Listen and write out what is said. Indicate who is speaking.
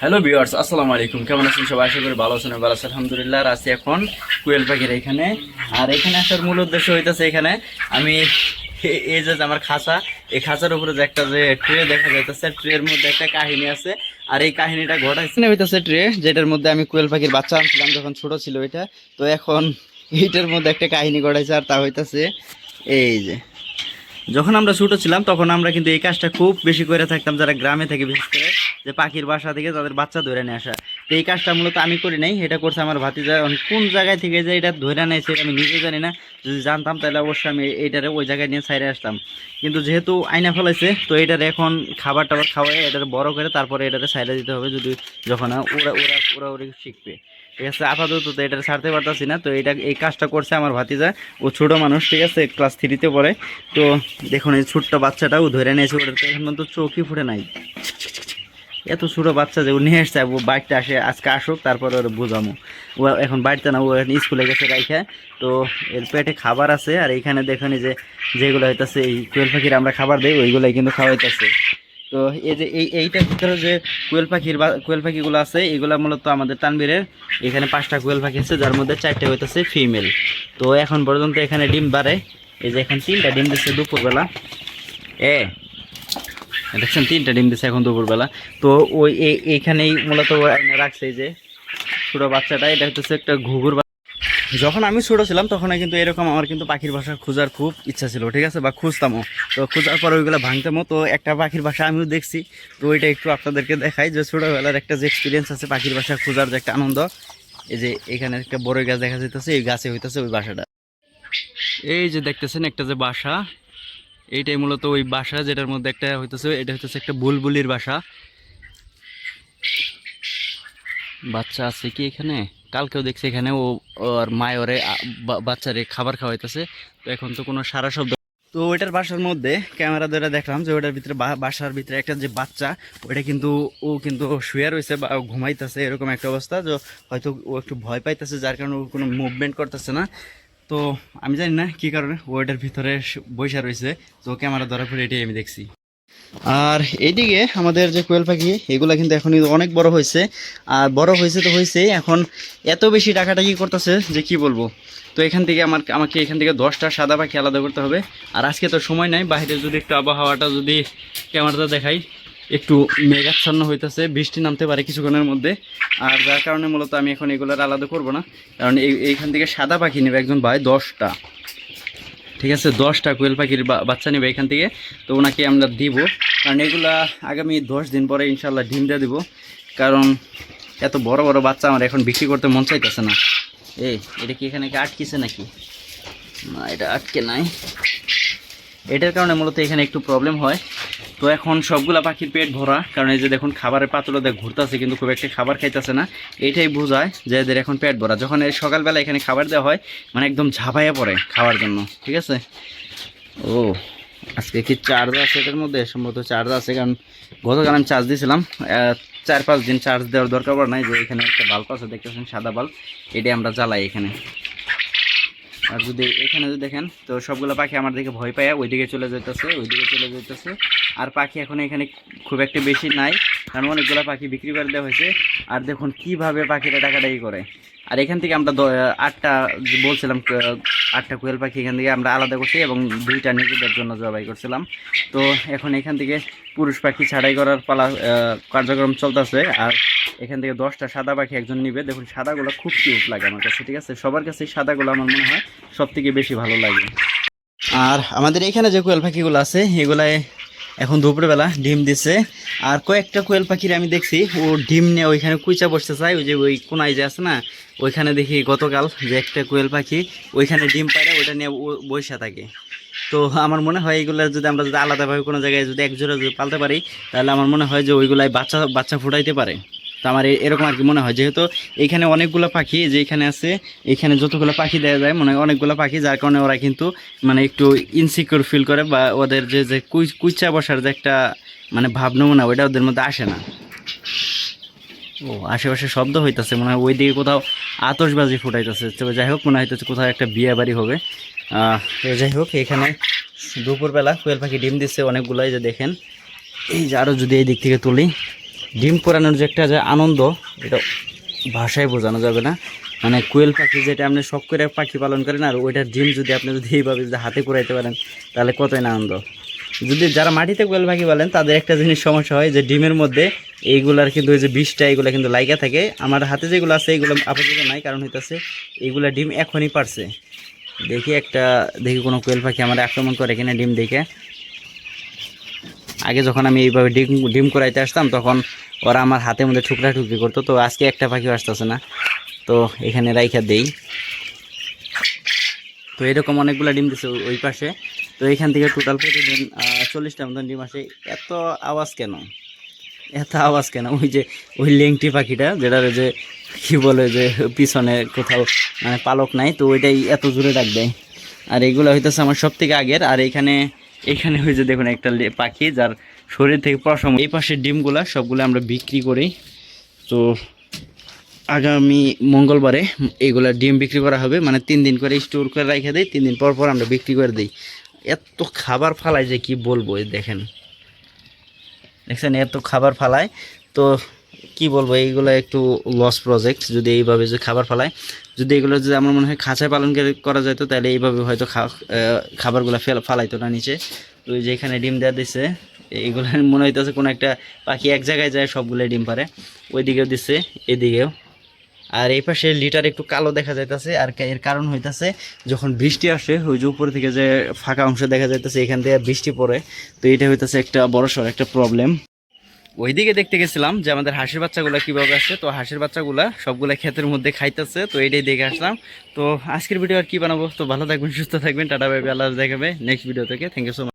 Speaker 1: Hello viewers আসসালামু আলাইকুম। কেমন আছেন সবাই? আশা করি ভালো আছেন ভালো আছেন। আলহামদুলিল্লাহ আছি এখন কুয়েল পাখির এখানে। আর এখানে আসার মূল উদ্দেশ্য হইতেছে এখানে, আমি এই যে আমার খাঁচা, এই খাঁচার উপরে যে একটা যে ট্রে দেখা যাইতেছে ট্রের মধ্যে একটা কাহিনী আছে। আর এই কাহিনীটা ঘটাইছে হইতেছে ট্রে যেটার মধ্যে আমি কুয়েল পাখির বাচ্চা আনছিলাম যখন ছোট ছিল এটা তো এখন এইটার মধ্যে একটা কাহিনী ঘটাইছে, আর তা হইতাছে এই যে। যখন আমরা ছোটো ছিলাম, তখন আমরা কিন্তু এই কাজটা খুব বেশি করে থাকতাম যারা গ্রামে থেকে, বিশেষ করে যে পাখির বাসা থেকে তাদের বাচ্চা ধরে নিয়ে আসা। তো এই কাজটা মূলত আমি করি নাই, এটা করছে আমার ভাতিজা। কোন জায়গায় থেকে যে এটা ধরে নেয় সেটা আমি নিজে জানি না। যদি জানতাম, তাহলে অবশ্যই আমি এইটারে ওই জায়গায় নিয়ে সাইডে আসতাম। কিন্তু যেহেতু আয়না ফেলাইছে, তো এটারে এখন খাবার টাবার খাওয়াই এটারে বড় করে তারপরে এটারে সাইডে দিতে হবে, যদি যখন ওরা ওরা ওরা ওরা শিখবে। ঠিক আছে, আপাতত তো এটা ছাড়তে পারতাছি না, তো এটা এই কাজটা করছে আমার ভাতিজা। ও ছোট মানুষ, ঠিক আছে ক্লাস থ্রিতে পড়ে। তো দেখুন এই ছোট্ট বাচ্চাটাও ধরে নিয়েছে ওটা তো এখন তো চোখই ফুটে নাই। এত ছোটো বাচ্চা যে ও নিয়ে এসছে ও বাইকটা আসে, আজকে আসুক, তারপরে ওর বোঝামো। ও এখন বাড়িতে না, ও এখন স্কুলে গেছে রাইখা। তো এর পেটে খাবার আছে, আর এইখানে দেখুন যে যেগুলো হইতাছে, এই কোয়েল পাখির আমরা খাবার দিই, ওইগুলোই কিন্তু খাওয়াইতেছে। তো এই যে, এই এইটার ভিতরে যে কোয়েল পাখির বা, কোয়েল পাখিগুলো আছে, এগুলো মূলত আমাদের তানবীরের এখানে পাঁচটা কোয়েল পাখি আছে, যার মধ্যে চারটে হইতেছে ফিমেল। তো এখন পর্যন্ত এখানে ডিম বাড়ে। এই যে এখন তিনটা ডিম দিচ্ছে দুপুরবেলা। এ, দেখছেন, তিনটা ডিম দিচ্ছে এখন দুপুরবেলা। তো ওই এই- এইখানেই মূলত রাখছে যে ছোটো বাচ্চাটা, এটা হচ্ছে একটা ঘুঘুর যখন আমি ছোটো ছিলাম তখন কিন্তু এরকম আমার কিন্তু পাখির বাসা খোঁজার খুব ইচ্ছা ছিল, ঠিক আছে? বা খুঁজতামও। তো খোঁজার পর ওইগুলো ভাঙতামও। তো একটা পাখির বাসা আমিও দেখছি। তো ওইটা একটু আপনাদেরকে দেখাই যে ছোটোবেলার একটা যে এক্সপিরিয়েন্স আছে পাখির বাসা খোঁজার যে একটা আনন্দ, এই যে এখানে একটা বড় গাছ দেখা যাইতেছে, এই গাছে হইতেছে ওই বাসাটা। এই যে দেখতেছেন একটা যে বাসা, এইটাই মূলত ওই বাসা যেটার মধ্যে একটা হইতেছে, এটা হইতেছে একটা বুলবুলির বাসা। বাচ্চা আছে কি এখানে? কালকেও দেখছি এখানে ও ওর মায় ওরে বা- বাচ্চারে খাবার খাওয়াইতেছে। তো এখন তো কোনো সারা শব্দ তো ওইটার বাসার মধ্যে ক্যামেরা ধরে দেখলাম যে ওটার ভিতরে বাসার ভিতরে একটা যে বাচ্চা, ওইটা কিন্তু ও কিন্তু শুয়ে রয়েছে বা ঘুমাইতেছে, এরকম একটা অবস্থা। যে হয়তো ও একটু ভয় পাইতেছে, যার কারণে ও কোনো মুভমেন্ট করতেছে না। তো আমি জানি না কী কারণে ও এটার ভিতরে বৈশা রয়েছে তো ক্যামেরা ধরার পরে এটাই আমি দেখছি। আর এইদিকে আমাদের যে কোয়েল পাখি, এগুলা কিন্তু এখন অনেক বড় হয়েছে। আর বড় হয়েছে তো হয়েছে এখন এত বেশি টাকাটাকি করতেছে যে কি বলব। তো এখান থেকে আমার আমাকে এখান থেকে দশটা সাদা পাখি আলাদা করতে হবে। আর আজকে তো সময় নাই, বাইরে যদি একটু আবহাওয়াটা যদি ক্যামেরাটা দেখাই, একটু মেঘাচ্ছন্ন হইতেছে, বৃষ্টি নামতে পারে কিছুক্ষণের মধ্যে। আর যার কারণে মূলত আমি এখন এগুলোর আলাদা করব না। কারণ এই এইখান থেকে সাদা পাখি নেবে একজন ভাই, দশটা। ঠিক আছে, দশটা কোয়েল পাখির বাচ্চা নেবে এখান থেকে। তো ওনাকে আমরা দিব। কারণ এগুলা আগামী দশ দিন পরে ইনশাল্লাহ ডিম দিয়ে দিব। কারণ এত বড় বড় বাচ্চা আমার এখন বিক্রি করতে মন চাইতেছে না। এই, এটা কি এখানে কি আটকেছে নাকি? না, এটা আটকে নাই। এটার কারণে মূলত এখানে একটু প্রবলেম হয়। তো এখন সবগুলা পাখির পেট ভরা, কারণ এই যে দেখুন খাবারের পাত্র দেখ ঘুরতেছে, কিন্তু খুব একটা খাবার খাইতেছে না। এটাই বোঝায় যে এদের এখন পেট ভরা। যখন এই সকালবেলা এখানে খাবার দেওয়া হয় মানে একদম ঝাঁপাইয়া পড়ে খাওয়ার জন্য, ঠিক আছে? ও, আজকে কি চার্জ আছে এটার মধ্যে? সম্ভবত চার্জ আছে, কারণ গতকাল আমি চার্জ দিয়েছিলাম চার পাঁচ দিন চার্জ দেওয়ার দরকার পড়ে নাই, যে এখানে একটা বাল্ব আছে, দেখতেছেন সাদা বাল্ব এটাই আমরা জ্বালাই এখানে। আর যদি এখানে যদি দেখেন, তো সবগুলো পাখি আমার দিকে ভয় পায় ওইদিকে চলে যেতেছে ওইদিকে চলে যেতেছে আর পাখি এখন এখানে খুব একটা বেশি নাই, কারণ অনেকগুলো পাখি বিক্রি করে দেওয়া হয়েছে। আর দেখুন কীভাবে পাখিরা টাকাটাই করে। আর এখান থেকে আমরা আটটা বলছিলাম আটটা কোয়েল পাখি এখান থেকে আমরা আলাদা করছি এবং দুইটা নিজেদের জন্য জবাই করছিলাম। তো এখন এখান থেকে পুরুষ পাখি ছাড়াই করার পালা কার্যক্রম চলতেছে। আর এখান থেকে দশটা সাদা পাখি একজন নিবে। দেখুন, সাদাগুলো খুব কিউট লাগে আমার কাছে, ঠিক আছে? সবার কাছে সাদাগুলো আমার মনে হয় সব থেকে বেশি ভালো লাগে। আর আমাদের এখানে যে কোয়েল পাখিগুলো আছে, এগুলায় এখন দুপুরবেলা ডিম দিছে। আর কয়েকটা কোয়েল পাখির আমি দেখছি, ও ডিম নিয়ে ওইখানে কুইচা বসতে চায়। ওই যে ওই কোনায় যে আছে না, ওইখানে দেখি গতকাল যে একটা কোয়েল পাখি ওইখানে ডিম পাড়ে, ওইটা নিয়ে বসে থাকে। তো আমার মনে হয় এইগুলো যদি আমরা যদি আলাদাভাবে কোনো জায়গায় যদি একজোড়া যদি পালতে পারি, তাহলে আমার মনে হয় যে ওইগুলাই বাচ্চা বাচ্চা ফুটাইতে পারে। তো আমার এরকম আর কি মনে হয়। যেহেতু এখানে অনেকগুলো পাখি যে এখানে আছে, এখানে যতগুলো পাখি দেওয়া যায়, মনে হয় অনেকগুলো পাখি, যার কারণে ওরা কিন্তু মানে একটু ইনসিকিউর ফিল করে বা ওদের যে যে কুই কুইচা বসার যে একটা মানে ভাব নমুনা ওইটা ওদের মধ্যে আসে না। ও, আশেপাশে শব্দ হইতেছে, মনে হয় ওইদিকে কোথাও আতশবাজি ফুটাইতেছে। তো যাই হোক, মনে হইতেছে কোথাও একটা বিয়ে বাড়ি হবে তো যাই হোক, এখানে দুপুরবেলা কোয়েল পাখি ডিম দিচ্ছে অনেকগুলাই, যে দেখেন। এই যে আরও যদি এই দিক থেকে তুলি ডিম পোড়ানোর যে একটা যে আনন্দ, এটা ভাষায় বোঝানো যাবে না। মানে কোয়েল পাখি যেটা আপনি শখ করে পাখি পালন করেন, আর ওইটার ডিম যদি আপনি যদি এইভাবে যদি হাতে কুড়াইতে পারেন, তাহলে কতই না আনন্দ। যদি যারা মাটিতে কোয়েল পাখি বলেন তাদের একটা জিনিস সমস্যা হয় যে, ডিমের মধ্যে এইগুলার কিন্তু ওই যে বিষটা, এগুলো কিন্তু লাইকা থাকে। আমার হাতে যেগুলো আছে, এগুলো আপাতত নাই, কারণ হইতাছে এইগুলা ডিম এখনই পারছে। দেখি একটা, দেখি কোনো কোয়েল পাখি আমার আক্রমণ করে কিনা ডিম দেখে। আগে যখন আমি এইভাবে ডিম ডিম করাইতে আসতাম, তখন ওরা আমার হাতের মধ্যে ঠুকরা ঠুকরি করতো, তো আজকে একটা পাখিও আসতেছে না। তো এখানে রাইখা দেই। তো এরকম অনেকগুলো ডিম দিছে ওই- পাশে। তো এখান থেকে টোটাল প্রতিদিন চল্লিশটা মতন ডিম আসে। এত আওয়াজ কেন? এত আওয়াজ কেন? ওই যে, ওই লেংটি পাখিটা, যেটার যে, কি বলে যে, পিছনে কোথাও মানে পালক নাই, তো ওইটাই এত জোরে ডাক দেয়। আর এগুলো হইতেছে আমার সব থেকে আগের। আর এখানে এখানে ওই যে দেখুন একটা পাখি যার শরীর থেকে পশম এই পাশের ডিমগুলা সবগুলো আমরা বিক্রি করি। তো আগামী মঙ্গলবারে এইগুলা ডিম বিক্রি করা হবে। মানে তিন দিন করে স্টোর করে রেখে দেয় তিন দিন পর পর আমরা বিক্রি করে দিই। এত খাবার ফালায় যে কি বলব দেখেন। দেখছেন, এত খাবার ফালায়। তো কি বলব, এইগুলো একটু লস প্রজেক্ট যদি এইভাবে যে খাবার ফালায়। যদি এগুলো যদি আমার মনে হয় খাঁচায় পালন করে- যেত, তাহলে এইভাবে হয়তো খাবারগুলো ফেল, ফালাইতো না নিচে। তো ওই যে এখানে ডিম দেওয়া দিচ্ছে এইগুলো মনে হইতেছে কোনো একটা পাখি এক জায়গায় যায় সবগুলো ডিম পারে। ওইদিকেও দিচ্ছে এদিকেও। আর এই পাশে লিটার একটু কালো দেখা যাইতেছে, আর এর কারণ হইতাছে, যখন বৃষ্টি আসে, ওই যে উপর থেকে যে ফাঁকা অংশ দেখা যাইতেছে, এখান থেকে বৃষ্টি পড়ে। তো এটা হইতাছে একটা বড়সড় একটা প্রবলেম ওইদিকে দেখতে গেছিলাম যে আমাদের হাঁসের বাচ্চাগুলো কীভাবে আসছে তো হাঁসের বাচ্চাগুলা সবগুলা ক্ষেতের মধ্যে খাইতেছে, তো এটাই দেখে আসলাম। তো আজকের ভিডিও আর কী বানাবো? তো ভালো থাকবেন, সুস্থ থাকবেন। টাটা, ভাই, আল্লাহ দেখাবে নেক্সট ভিডিও থেকে। Thank you so much